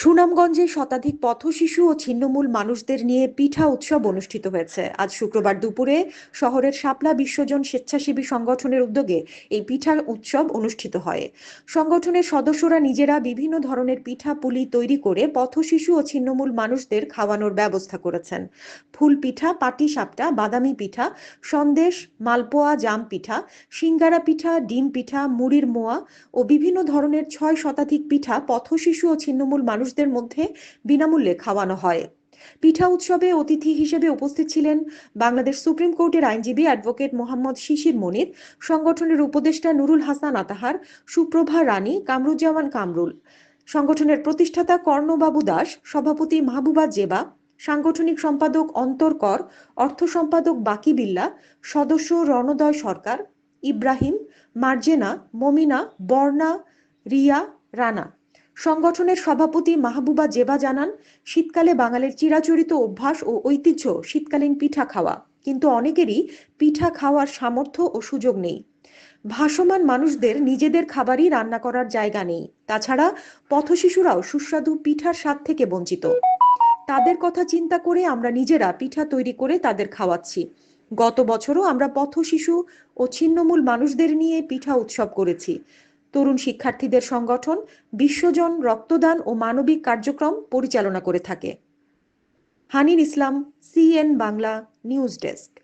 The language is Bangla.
সুনামগঞ্জে শতাধিক পথশিশু ও ছিন্নমূল মানুষদের নিয়ে পিঠা উৎসব অনুষ্ঠিত হয়েছে। আজ শুক্রবার দুপুরে শহরের শাপলা বিশ্বজন স্বেচ্ছাসেবী সংগঠনের উদ্যোগে এই পিঠা উৎসব অনুষ্ঠিত হয়। সংগঠনের সদস্যরা নিজেরা বিভিন্ন ধরনের পিঠা পুলি তৈরি করে পথশিশু ও ছিন্নমূল মানুষদের খাওয়ানোর ব্যবস্থা করেছেন। ফুল পিঠা, পাটি সাপটা, বাদামি পিঠা, সন্দেশ, মালপোয়া, জাম পিঠা, সিঙ্গারা পিঠা, ডিম পিঠা, মুড়ির মোয়া ও বিভিন্ন ধরনের ছয় শতাধিক পিঠা পথশিশু ও ছিন্নমূল মানুষদের মধ্যে বিনামূল্যে খাওয়ানো হয়। পিঠা উৎসবে অতিথি হিসেবে উপস্থিত ছিলেন বাংলাদেশ সুপ্রিম কোর্টের আইনজীবী অ্যাডভোকেট মোহাম্মদ শিশির মনির, সংগঠনের উপদেষ্টা নুরুল হাসান আতাহার, সুপ্রভা রানী, কামরুজ্জামান কামরুল। সংগঠনের প্রতিষ্ঠাতা কর্ণবাবু দাস, সভাপতি মাহবুবা জেবা, সাংগঠনিক সম্পাদক অন্তর কর, অর্থ সম্পাদক বাকি বিল্লা, সদস্য রণদয় সরকার, ইব্রাহিম, মার্জেনা, মমিনা, বর্ণা, রিয়া, রানা। সংগঠনের সভাপতি মাহবুবা জেবা জানান, শীতকালে বাঙালির চিরাচরিত অভ্যাস ও ঐতিহ্য শীতকালীন পিঠা খাওয়া। কিন্তু অনেকেরই পিঠা খাওয়ার সামর্থ্য ও সুযোগ নেই। ভাসমান মানুষদের নিজেদের খাবারই রান্না করার জায়গা নেই। তাছাড়া পথশিশুরাও সুস্বাদু পিঠার স্বাদ থেকে বঞ্চিত। তাদের কথা চিন্তা করে আমরা নিজেরা পিঠা তৈরি করে তাদের খাওয়াচ্ছি। গত বছরও আমরা পথশিশু ও ছিন্নমূল মানুষদের নিয়ে পিঠা উৎসব করেছি। তরুণ শিক্ষার্থীদের সংগঠন বিশ্বজন রক্তদান ও মানবিক কার্যক্রম পরিচালনা করে থাকে। Hanir Islam, CN Bangla, news desk.